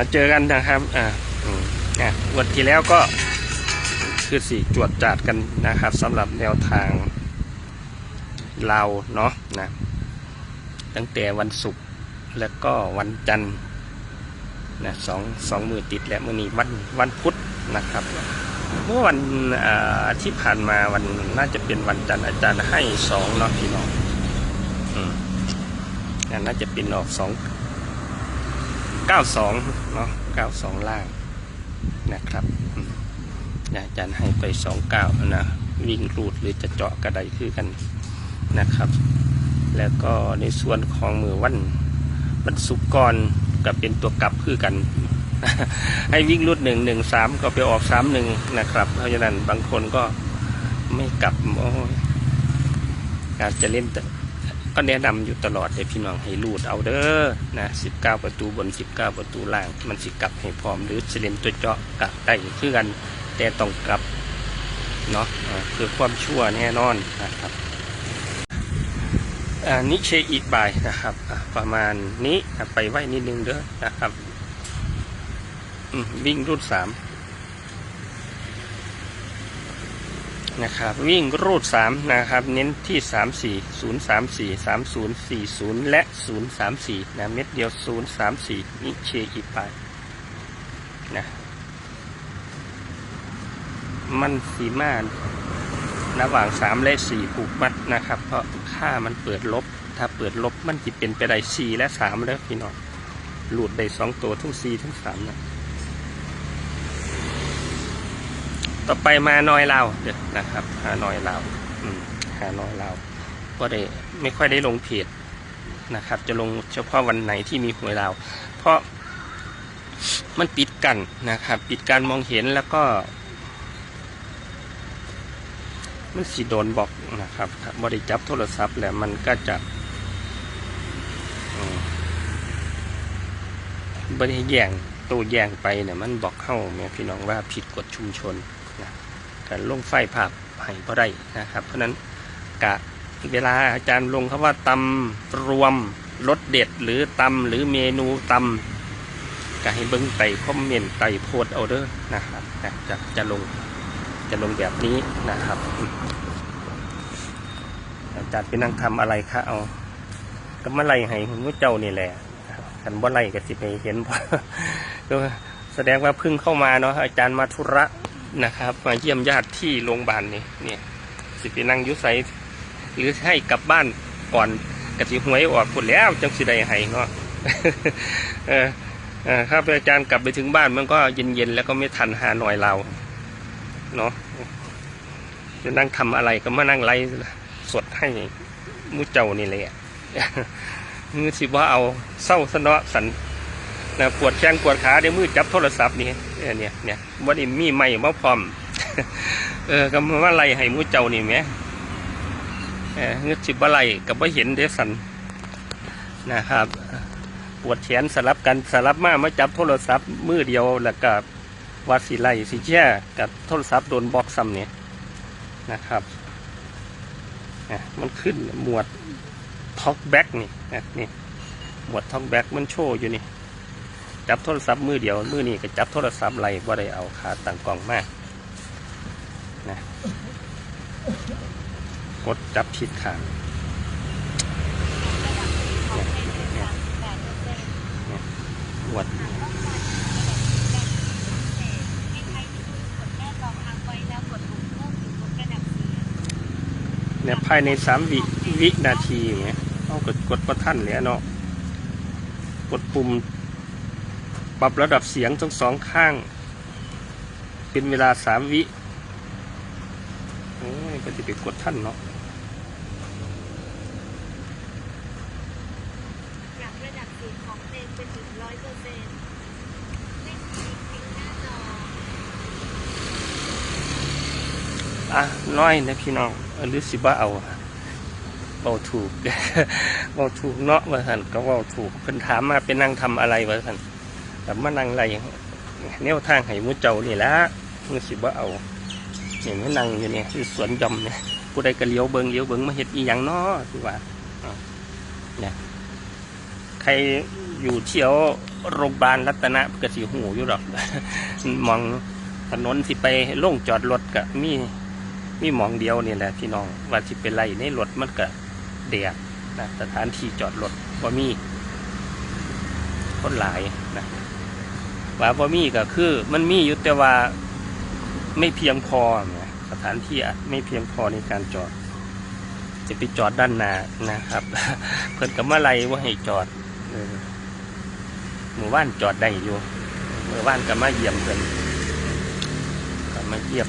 มาเจอกันนะครับอ่าอะวันที่แล้วก็คือสี่จวดจัดกันนะครับสำหรับแนวทางเราเนาะนะตั้งแต่วันศุกร์แล้วก็วันจันทร์นะสองสองมือติดแล้วมื่อนี้วันวันพุธนะครับ เมื่อวันอ่าที่ผ่านมาวันน่าจะเป็นวันจันทร์อาจารย์ให้สองเนาะพี่น้องอืมนั่นน่าจะเป็นออกสอง เก้าสองเนาะเก้าสองล่างนะครับอืมอาจารย์ให้ไปสองเก้านะ วิ่งรูดหรือจะเจาะกระไดคือกันนะครับ แล้วก็ในส่วนของมือวันวันศุกรก่อนก็เป็นตัวกลับคือกัน ให้วิ่งรุดหนึ่งหนึ่งสามก็ไปออกสามหนึ่งนะครับ เพราะฉะนั้นบางคนก็ไม่กลับโอ้ยอาจจะเล่นแต่ ก็แนะนำอยู่ตลอดเลยพี่น้องให้รูดเอาเด้อนะสิบเก้าประตูบนสิบเก้าประตูล่าง มันสิกลับให้พร้อมหรือจะเล่นตัวเจาะกลับได้คือกันแต่ต้องกลับเนาะอ่าคือความชั่วแน่นอนนะครับนิเชอีกบายนะครับประมาณนี้ไปไว้นิดนึงเด้อนะครับวิ่งรูดสาม นะครับ วิ่งรูดสามนะครับ เน้นที่สามสี่ศูนย์สามสี่สามศูนย์สี่ศูนย์และศูนย์สามสี่นะ เม็ดเดียวศูนย์สามสี่นิเชอีกบายนะ มันสีมาระหว่างสามและสี่ผูกมัดนะครับ เพราะค่ามันเปิดลบ ถ้าเปิดลบมันจะเป็นไปได้สี่และสามแล้วพี่น้องหลุดได้สองตัวทั้งสี่ทั้งสามนะ ต่อไปมาหน้อยลาวเดี๋ยวนะครับหาหน้อยลาวอืมหาน้อยลาวก็ได้ไม่ค่อยได้ลงเพจนะครับ จะลงเฉพาะวันไหนที่มีหวยลาว เพราะมันปิดกันนะครับ ปิดการมองเห็นแล้วก็ มันสิโดนบอกนะครับบริจับโทรศัพท์แล้วมันก็จะบริแย่งตัวแย่งไปเนี่ยมันบอกเข้าแม่พี่น้องว่าผิดกฎชุมชน การลงไฟภาพให้บ่ได้นะครับ เพราะนั้นกะเวลาอาจารย์ลงคำว่าตำรวมรสเด็ดหรือตำหรือเมนูตำก็ให้เบิ้งไต่คอมเมนต์ไต่โพสเอาเด้อนะครับจะจะลงจะลงแบบนี้นะครับอาจารย์ไปนั่งทำอะไรคะเอาก็มาไล่ให้คุณผู้เจ้านี่แหละกันบ่ไล่ก็สิไปเห็นบ่ก็แสดงว่าเพิ่งเข้ามาเนาะอาจารย์มาธุระ นะครับ มาเยี่ยมญาติที่โรงพยาบาลนี่เนี่ยสิไปนั่งยุไสหรือให้กลับบ้านก่อนกสิหวยออกผลแล้วจังสิได้ให้เนาะเออเออถ้าอาจารย์กลับไปถึงบ้านมันก็เย็นๆแล้วก็ไม่ทันหาหน่อยเราเนาะจะนั่งทำอะไรก็มานั่งไล่สดให้มูเจ้านี่เลยอะมือสิว่าเอาเศร้าสนอสัน นะปวดแข้งปวดขาเดี๋ยวมือจับโทรศัพท์นี่เออเนี่ยเนี่ยวันนี้มีไม่มาพร้อม เออก็มาไล่ให้มูเจ้านี่แหมเออเงือสิบ่ไล่กับว่าเห็นเดสันนะครับ ปวดแขนสลับกันสลับมามาจับโทรศัพท์มือเดียวแล้วก็ว่าสีไลสีแช่กับโทรศัพท์โดนบล็อกซ้ำเนี่ยนะครับอะมันขึ้นหมวดท็อกแบ็กนี่นะนี่หมวดท็อกแบ็กมันโชว์อยู่นี่ จับโทรศัพท์มือเดียวมือนี่ก็จับโทรศัพท์ไล่ว่าได้เอาขาตั้งกล่องมากนะกดจับผิดขางวดเนี่ยภายในสามวิวินาทีเนี่ยเอากดกดประทันเลยเนาะกดปุ่ม ปรับระดับเสียงทั้งสองข้าง เป็นเวลาสามวิโอ้ยก็จะไปกดท่านเนาะปรับระดับเสียงของเพลงเป็นถึงร้อยเปอร์เซ็นต์เล่นคลิปปิดหน้าจออะน้อยนะพี่น้องเออหรือสิบ่าเอาเบาถูกเบาถูกเนาะว่าสันก็เบาถูกเพิ่นถามมาเป็นนั่งทำอะไรว่าสัน แต่มานั่งอะไรแนวทางให้มูเจ้านี่แหละมือสิบ่เอาเห็นไหมนั่งอยู่เนี่ยที่สวนยอมเนี่ยผู้ใดก็เลี้ยวเบิงเลี้ยวเบิงมาเฮ็ดอีหยังเนาะคือว่าเนี่ยใครอยู่เที่ยวโรงพยาบาลรัตนะกะสิหูอยู่หรอกมองถนนสิไปลงจอดรถก็มีมีหมองเดียวนี่แหละพี่น้องว่าสิไปไล่ในรถมันก็เดียดนะสถานที่จอดรถบ่มีคนหลายนะ ว่าบ่มีก็คือ มันมีอยู่แต่ว่าไม่เพียงพอนะสถานที่ไม่เพียงพอในการจอด จะไปจอดด้านหน้านะครับ เพิ่นก็มาไลว่าให้จอดหมู่บ้านจอดได้อยู่หมู่บ้านก็มาเยี่ยมเพิ่นก็มาเยี่ยม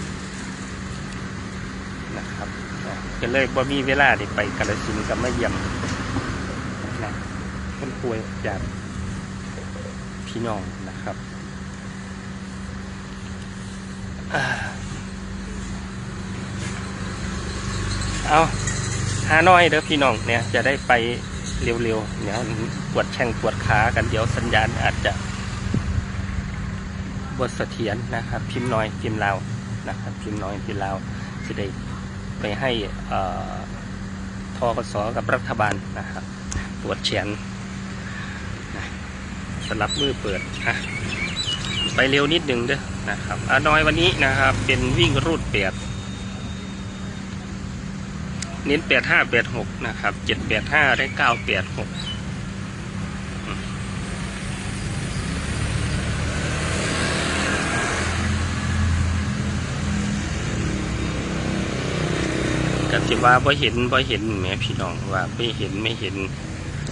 นะครับก็เลยบ่มีเวลาได้ไปกาฬสินธุ์ก็มาเยี่ยมนะคนป่วยจากพี่น้องนะครับอ่า เอาหาน้อยเด้อพี่น้องเนี่ย จะได้ไปเร็วๆเนี่ยปวดแข้งปวดขากันเดี๋ยวสัญญาณอาจจะบทเสถียรนะครับ พิมพ์น้อยพิมพ์ลาวนะครับ พิมพ์น้อยพิมพ์ลาวจะได้ไปให้เอ่อทกสกับรัฐบาลนะครับปวดเฉียนสลับมือเปิดอะไปเร็วนิดหนึ่งเด้อ นะครับอานอยวันนี้นะครับ เป็นวิ่งรูดเปียดเน้นแปดห้าแปดหกนะครับเจ็ดแปดห้าได้เก้าแปดหกก็สิว่าบ่เห็นบ่เห็นแหมพี่น้องว่าไม่เห็นไม่เห็น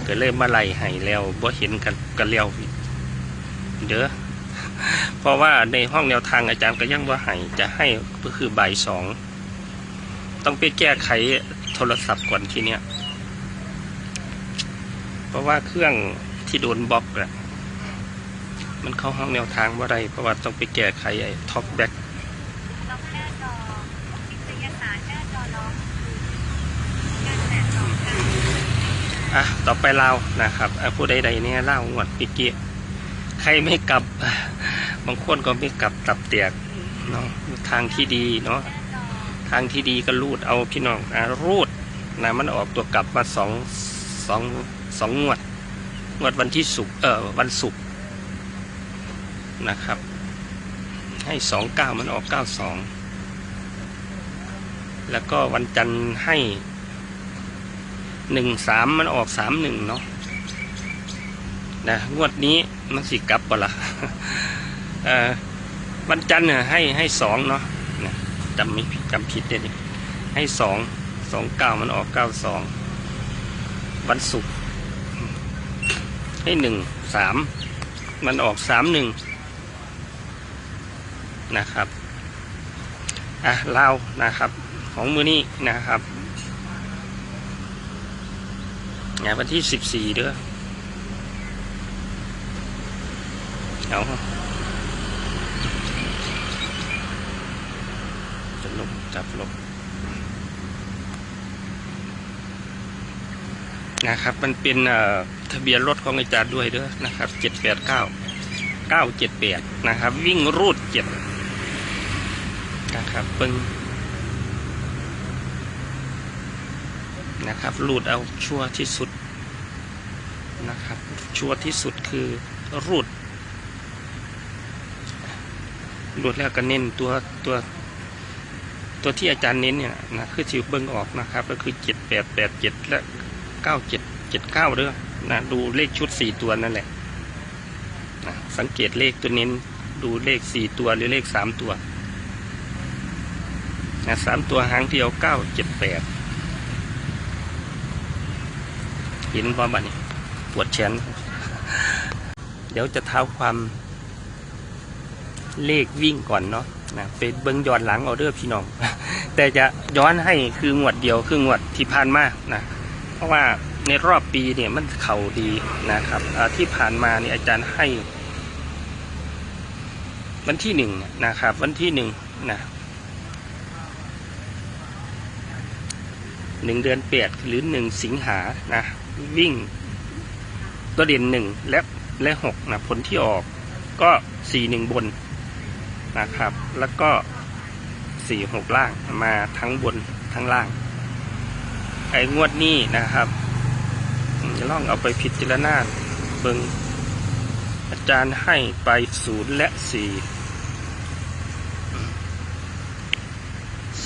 ก็เลยมาไล่ให้แล้วบ่เห็นกันกันแล้วเด้อ เพราะว่าในห้องแนวทางอาจารย์ก็ยังว่าให้จะให้ก็คือบ่ายสองต้องไปแก้ไขโทรศัพท์ก่อนทีเนี้ยเพราะว่าเครื่องที่โดนบล็อกอะมันเข้าห้องแนวทางว่าไรเพราะว่าต้องไปแก้ไขไอ้ท็อปแบ็กล็อกหน้าจอวิทยาศาสตร์หน้าจอล็อกการแตะสองกันอะต่อไปเลานะครับอะผู้ใดๆเนี่ยเล่างวดปิเกี้ ใครไม่กลับ บางคนก็ไม่กลับตับเตียกเนาะทางที่ดีเนาะทางที่ดีก็รูดเอาพี่น้องอะรูดนะมันออกตัวกลับมาสองสองสองงวด งวดวันที่ศุกเออวันศุกร์นะครับ ให้สองเก้ามันออกเก้าสองแล้วก็วันจันทร์ให้หนึ่งสามมันออกสามหนึ่งเนาะนะงวดนี้ มันสิกลับปะละ่ะเอ่อวันจันทร์เนี่ยให้ให้สองเนาะจำไม่ผิดจำผิดเลยดิให้สองสองเก้ามันออกเก้าสองวันศุกร์ให้หนึ่งสามมันออกสามหนึ่งนะครับอะลาวนะครับของมือนี้นะครับงานวันที่สิบสี่เด้อ เอาจะลงจับลงนะครับ มันเป็นทะเบียนรถของอาจารย์ด้วยเด้อนะครับเจ็ดแปดเก้าเก้าเจ็ดแปดนะครับ วิ่งรูดเจ็ดนะครับเบิ้งนะครับรูดเอาชัวร์ที่สุดนะครับ ชัวร์ที่สุดคือรูด รูดแล้วก็เน้นตัวตัวตัวที่อาจารย์เน้นเนี่ยนะคือที่เบิ้งออกนะครับ ก็คือเจ็ดแปดแปดเจ็ดและเก้าเจ็ดเจ็ดเก้าเด้อนะดูเลขชุดสี่ตัวนั่นแหละนะสังเกตเลขตัวเน้นดูเลขสี่ตัวหรือเลขสามตัวนะสามตัวหางเดียวเก้าเจ็ดแปดเห็นพร้อมบัดนี้ปวดแขนเดี๋ยวจะเท้าความ เลขวิ่งก่อนเนาะนะไปเบิ้งย้อนหลังเอาเด้อพี่น้อง แต่จะย้อนให้คืองวดเดียวคืองวดที่ผ่านมานะเพราะว่าในรอบปีเนี่ยมันเข่าดีนะครับที่ผ่านมาเนี่ยอาจารย์ให้ วันที่หนึ่งนะครับ วันที่หนึ่งนะหนึ่งเดือนเปียดหรือหนึ่งสิงหานะวิ่งตัวเด่นหนึ่งและและหกนะผลที่ออกก็สี่หนึ่งบน นะครับ แล้วก็สี่หกล่างมาทั้งบนทั้งล่าง ไอ้งวดนี้นะครับอืมลองเอาไปพิจารณาเบิงอาจารย์ให้ไปศูนย์และสี่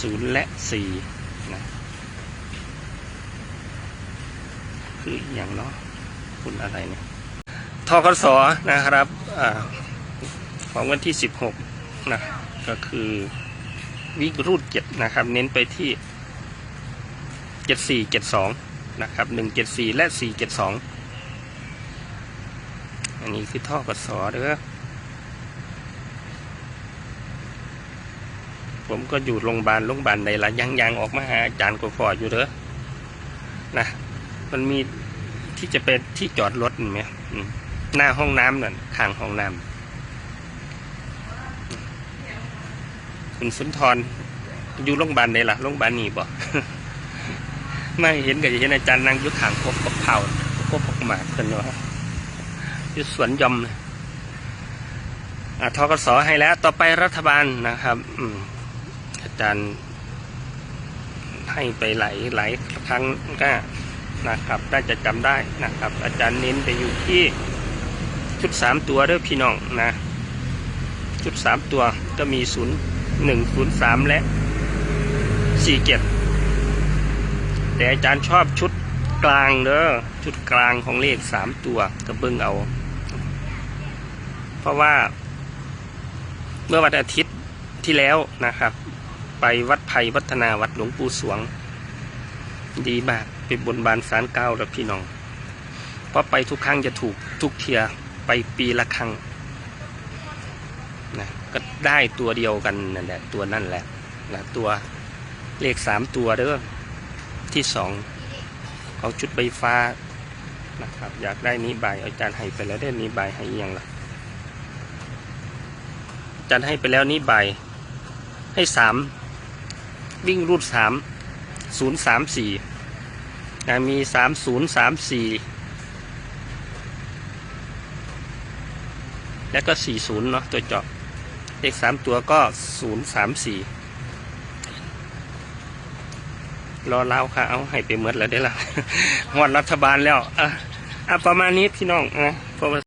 ศูนย์และสี่นะคืออย่างเนาะคุณอะไรเนี่ยทกศนะครับอของวันที่สิบหก นะ ก็คือวิกรูดเจ็ดนะครับ เน้นไปที่เจ็ดสี่เจ็ดสองนะครับหนึ่งเจ็ดสี่และสี่เจ็ดสองอันนี้คือท่อกสอเด้อผมก็อยู่โรงพยาบาลโรงพยาบาลใดละยังยังออกมาหาอาจารย์กฟออยู่เด้อนะมันมีที่จะเป็นที่จอดรถเห็นไหมหน้าห้องน้ำนั่นข้างห้องน้ำ คุณสุนทร อยู่โรงพยาบาลใดล่ะโรงพยาบาลนี่บ่ไม่เห็นก็จะเห็นอาจารย์นั่งยุทธางพบกับเผาพบกับหมากกันเนาะอยู่สวนยมเลยอะทกสให้แล้ว ต่อไปรัฐบาลนะครับอืมอาจารย์ให้ไปหลายหลายครั้งก็นะครับได้จะจำได้นะครับ อาจารย์เน้นไปอยู่ที่ชุดสามตัวด้อพี่น้องนะ ชุดสามตัวก็มีศูนย์ หนึ่งศูนย์สามและสี่เจ็ดแต่อาจารย์ชอบชุดกลางเด้อจุดกลางของเลขสามตัวก็เบิ่งเอา เพราะว่าเมื่อวันอาทิตย์ที่แล้วนะครับ ไปวัดไผ่วัฒนาวัดหลวงปู่สวง ดีมากไปบนบานสารเก้าแล้วพี่น้องเพราะไปทุกครั้งจะถูกทุกเทียไปปีละครั้ง ก็ได้ตัวเดียวกันนั่นแหละตัวนั่นแหละนะตัวเลขสามตัวเด้อที่สองเอาชุดใบฟ้านะครับ อยากได้นี้ใบายอาจารย์ให้ไปแล้วได้นี้ใบายให้อียังล่ะอาจารย์ให้ไปแล้วนี้ใบายให้สามวิ่งรูดสามศูนย์สามสี่มีสามศูนย์สามสี่แล้วก็สี่ศูนย์เนาะตัวเจาะ เลขสามตัวก็ศูนย์สามสี่รอเล่าค่ะ เอาให้ไปเมดแล้วได้ละหอดรัฐบาลแล้วอะอะประมาณนี้พี่น้องนะเพราะว่า